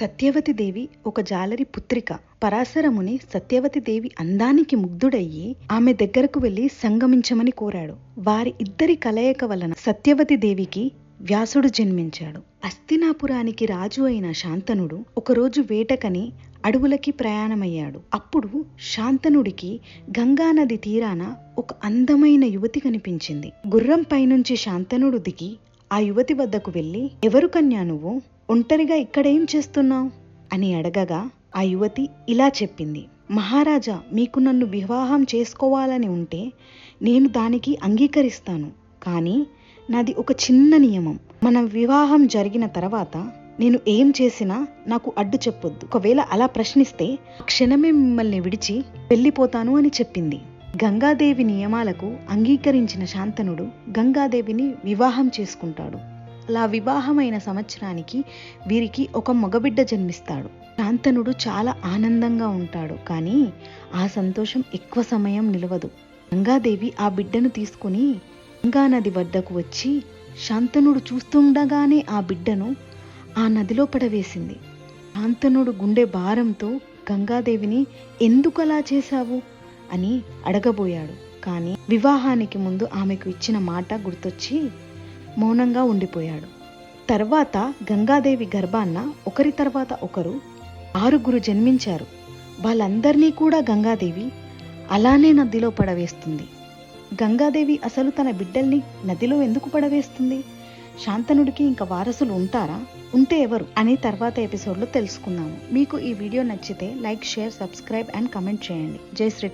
సత్యవతి దేవి ఒక జాలరి పుత్రిక. పరాశరముని సత్యవతి దేవి అందానికి ముగ్ధుడయ్యి ఆమె దగ్గరకు వెళ్ళి సంగమించమని కోరాడు. వారి ఇద్దరి కలయిక వలన సత్యవతి దేవికి వ్యాసుడు జన్మించాడు. అస్తినాపురానికి రాజు అయిన శాంతనుడు ఒకరోజు వేటకని అడవులకి ప్రయాణమయ్యాడు. అప్పుడు శాంతనుడికి గంగానది తీరాన ఒక అందమైన యువతి కనిపించింది. గుర్రం పైనుంచి శాంతనుడు దిగి ఆ యువతి వద్దకు వెళ్ళి ఎవరు కన్యా నువ్వు? ఒంటరిగా ఇక్కడేం చేస్తున్నావు? అని అడగగా ఆ యువతి ఇలా చెప్పింది. మహారాజా మీకు నన్ను వివాహం చేసుకోవాలని ఉంటే నేను దానికి అంగీకరిస్తాను. కానీ నాది ఒక చిన్న నియమం. మన వివాహం జరిగిన తర్వాత నేను ఏం చేసినా నాకు అడ్డు చెప్పొద్దు. ఒకవేళ అలా ప్రశ్నిస్తే క్షణమే మిమ్మల్ని విడిచి వెళ్ళిపోతాను అని చెప్పింది. గంగాదేవి నియమాలకు అంగీకరించిన శాంతనుడు గంగాదేవిని వివాహం చేసుకుంటాడు. అలా వివాహమైన సంవత్సరానికి వీరికి ఒక మగబిడ్డ జన్మిస్తాడు. శాంతనుడు చాలా ఆనందంగా ఉంటాడు కానీ ఆ సంతోషం ఎక్కువ సమయం నిలవదు. గంగాదేవి ఆ బిడ్డను తీసుకుని గంగానది వద్దకు వచ్చి శాంతనుడు చూస్తుండగానే ఆ బిడ్డను ఆ నదిలో పడవేసింది. శాంతనుడు గుండె భారంతో గంగాదేవిని ఎందుకు అలా చేశావు? అని అడగబోయాడు. కానీ వివాహానికి ముందు ఆమెకు ఇచ్చిన మాట గుర్తొచ్చి మౌనంగా ఉండిపోయాడు. తర్వాత గంగాదేవి గర్భాన్న ఒకరి తర్వాత ఒకరు ఆరుగురు జన్మించారు. వాళ్ళందరినీ కూడా గంగాదేవి అలానే నదిలో పడవేస్తుంది. గంగాదేవి అసలు తన బిడ్డల్ని నదిలో ఎందుకు పడవేస్తుంది? శాంతనుడికి ఇంకా వారసులు ఉంటారా? ఉంటే ఎవరు? అని తర్వాత ఎపిసోడ్లో తెలుసుకుందాము. మీకు ఈ వీడియో నచ్చితే like share subscribe and comment చేయండి. జై శ్రీ